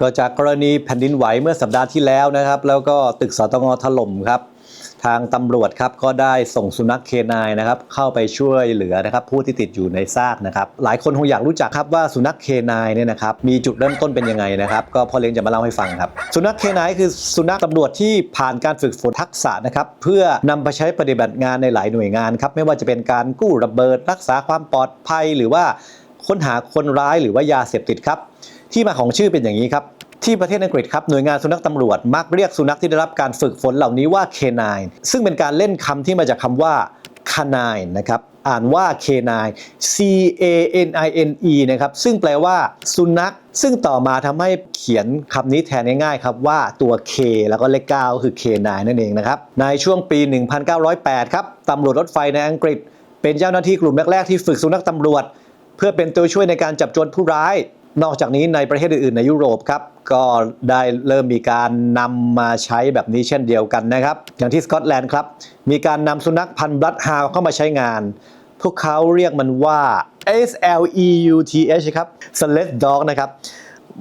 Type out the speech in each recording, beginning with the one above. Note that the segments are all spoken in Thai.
ก็จากกรณีแผ่นดินไหวเมื่อสัปดาห์ที่แล้วนะครับ แล้วก็ตึกสตงถล่มครับ ทางตำรวจครับก็ได้ส่งสุนัขเคนายนะครับ เข้าไปช่วยเหลือนะครับ ผู้ที่ติดอยู่ในซากนะครับ หลายคนคงอยากรู้จักครับว่าสุนัขเคนายเนี่ยนะครับมีจุดเริ่มต้นเป็นยังไงนะครับ ก็พ่อเลี้ยงจะมาเล่าให้ฟังครับ สุนัขเคนายคือสุนัขตำรวจที่ผ่านการฝึกฝนทักษะนะครับ เพื่อนำไปใช้ปฏิบัติงานในหลายหน่วยงานครับไม่ว่าจะเป็นการกู้ระเบิด รักษาความปลอดภัย หรือว่าค้นหาคนร้ายหรือว่ายาเสพติดครับ ที่มาของชื่อเป็นอย่างนี้ครับที่ประเทศอังกฤษครับหน่วยงานสุนัขตำรวจมักเรียกสุนัขที่ได้รับการฝึกฝนเหล่านี้ว่า canine ซึ่งเป็นการเล่นคำที่มาจากคำว่า canine นะครับอ่านว่า canine c a n i n e นะครับซึ่งแปลว่าสุนัข ซึ่งต่อมาทำให้เขียนคำนี้แทนง่ายๆครับว่าตัว K แล้วก็เลข9ก็คือ canine นั่นเองนะครับในช่วงปี 1908 ครับตำรวจรถไฟในอังกฤษ เป็นเจ้าหน้าที่กลุ่มแรกๆที่ฝึกสุนัขตำรวจ เพื่อเป็นตัวช่วยในการจับโจรผู้ร้าย นอกจากนี้ในประเทศอื่นๆในยุโรปครับก็ได้เริ่มมีการนำมาใช้แบบนี้เช่นเดียวกันนะครับ อย่างที่สกอตแลนด์ครับ มีการนำสุนัขพันธุ์บลัดฮาวเข้ามาใช้งาน พวกเขาเรียกมันว่า S L E U T H ครับ s l e d Dog นะครับ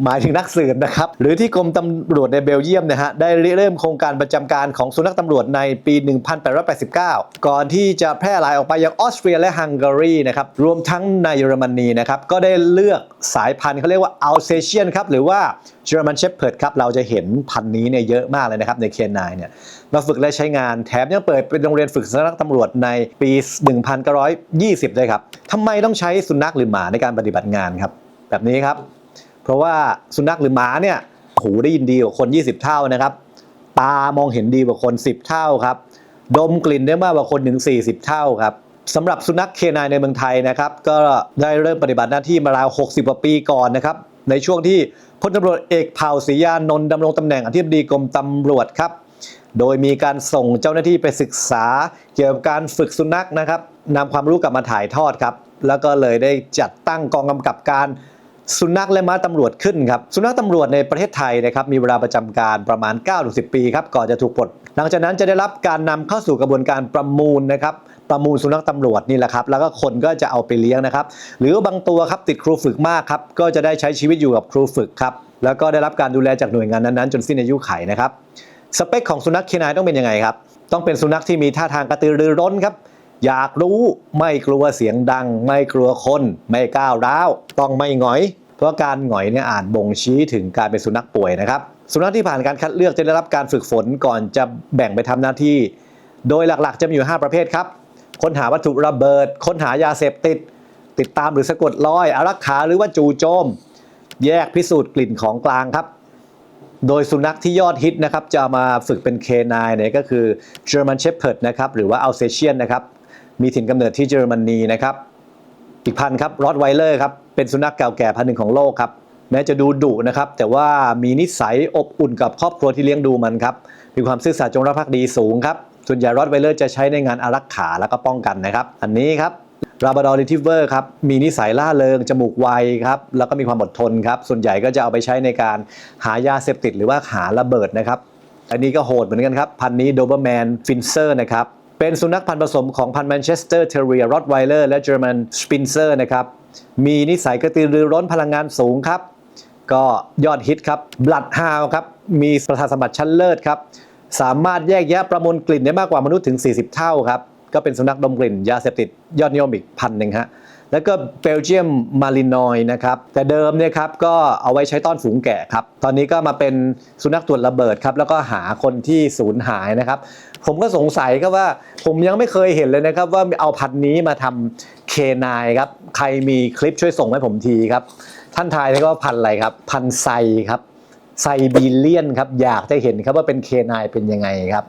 หมายถึงนักสืบนะครับ หรือที่กรมตำรวจในเบลเยียมนะฮะได้เริ่มโครงการประจำการของสุนัขตำรวจในปี 1889 ก่อนที่จะแพร่หลายออกไปยังออสเตรียและฮังการีนะครับรวมทั้งในเยอรมนีนะครับก็ได้เลือกสายพันธุ์เขาเรียกว่าอัลเซเชียนครับหรือว่าเยอรมันเชฟเพิร์ดครับเราจะเห็นพันธุ์นี้เนี่ยเยอะมากเลยนะครับในเคนไนเนี่ยมาฝึกและใช้งานแถมยังเปิดเป็นโรงเรียนฝึกสุนัขตำรวจในปี 1920 ด้วยครับทำไมต้องใช้สุนัขหรือหมาในการปฏิบัติงานครับ แบบนี้ครับ เพราะว่าสุนัขหรือหมาเนี่ยหูได้ยินดีกว่าคน 20 เท่านะครับ ตามองเห็นดีกว่าคน 10 เท่าครับ ดมกลิ่นได้มากกว่าคนถึง 40 เท่าครับสำหรับสุนัขเคนายในเมืองไทยนะครับ ก็ได้เริ่มปฏิบัติหน้าที่มาราว 60กว่าปีก่อนนะครับ ในช่วงที่พลตำรวจเอกเผ่าศรียานนท์ดำรงตำแหน่งอธิบดีกรมตำรวจครับ โดยมีการส่งเจ้าหน้าที่ไปศึกษา เกี่ยวกับการฝึกสุนัขนะครับนำความรู้กลับมาถ่ายทอดครับ แล้วก็เลยได้จัดตั้งกองกำกับการ สุนัขและม้าตำรวจขึ้นครับ สุนัขตำรวจในประเทศไทยนะครับมีเวลาประจำการประมาณ 9-10 ปีครับก่อนจะถูกปลด หลังจากนั้นจะได้รับการนำเข้าสู่กระบวนการประมูลนะครับประมูลสุนัขตำรวจนี่แหละครับแล้วก็คนก็จะเอาไปเลี้ยงนะครับหรือว่าบางตัวครับติดครูฝึกมากครับก็จะได้ใช้ชีวิตอยู่กับครูฝึกครับแล้วก็ได้รับการดูแลจากหน่วยงานนั้นๆ จนสิ้นอายุไขนะครับสเปคของสุนัขเคนายต้องเป็นยังไงครับต้องเป็นสุนัขที่มีท่าทางกระตือรือร้นครับ อยากรู้ไม่กลัวเสียงดัง ไม่กลัวคน ไม่ก้าวร้าว ต้องไม่หงอย เพราะการหงอยเนี่ยอาจบ่งชี้ถึงการเป็นสุนัขป่วยนะครับ สุนัขที่ผ่านการคัดเลือกจะได้รับการฝึกฝนก่อนจะแบ่งไปทำหน้าที่ โดยหลักๆ จะมีอยู่ 5 ประเภทครับ ค้นหาวัตถุระเบิด ค้นหายาเสพติด ติดตามหรือสะกดรอย อารักขาหรือว่าจู่โจม แยกพิสูจน์กลิ่นของกลางครับโดยสุนัขที่ยอดฮิตนะครับจะมาฝึกเป็นเคนายเนี่ยก็คือ German Shepherd นะครับหรือว่า Alsatian นะครับ มีถิ่นกำเนิดที่เยอรมนีนะครับ อีกพันธุ์ครับรอดไวเลอร์ครับ เป็นสุนัขเก่าแก่พันธุ์หนึ่งของโลกครับ แม้จะดูดุนะครับ แต่ว่ามีนิสัยอบอุ่นกับครอบครัวที่เลี้ยงดูมันครับ มีความซื่อสัตย์จงรักภักดีสูงครับ ส่วนใหญ่รอดไวเลอร์จะใช้ในงานอารักขาแล้วก็ป้องกันนะครับ อันนี้ครับลาบ r ดอร์ r ิทิเวอร์ครับ มีนิสัยล่าเริง จมูกไวครับ แล้วก็มีความอดทนครับ ส่วนใหญ่ก็จะเอาไปใช้ในการหายาเสพติดหรือว่าหาระเบิดนะครับ อันนี้ก็โหดเหมือนกันครับ พันธุ์นี้โดเบอร์แมนฟินเซอร์นะครับ เป็นสุนัขพันธุ์ผสมของพันธุ์แมนเชสเตอร์เทเรียรอดไวเลอร์และเจอร์แมนสปินเซอร์นะครับ มีนิสัยกระตือรือร้นพลังงานสูงครับ ก็ยอดฮิตครับบลัดฮาวครับ มีประสาทสมบัติชั้นเลิศครับ สามารถแยกแยะประมวลกลิ่นได้มากกว่า มนุษย์ถึง 40 เท่าครับ ก็เป็นสุนัขดมกลิ่นยาเสพติดยอดนิยมอีกพันหนึ่งฮะ แล้วก็เบลเยียมมารินอยนะครับ แต่เดิมเนี่ยครับก็เอาไว้ใช้ต้อนฝูงแกะครับ ตอนนี้ก็มาเป็นสุนัขตรวจระเบิดครับ แล้วก็หาคนที่สูญหายนะครับ ผมก็สงสัยครับว่าผมยังไม่เคยเห็นเลยนะครับ ว่าเอาพันธุ์นี้มาทำเคนายครับ ใครมีคลิปช่วยส่งให้ผมทีครับ ท่านทายได้ว่าพันธุ์อะไรครับ พันธุ์ไซครับไซบีเลียนครับ อยากจะเห็นครับว่าเป็นเคนายเป็นยังไงครับ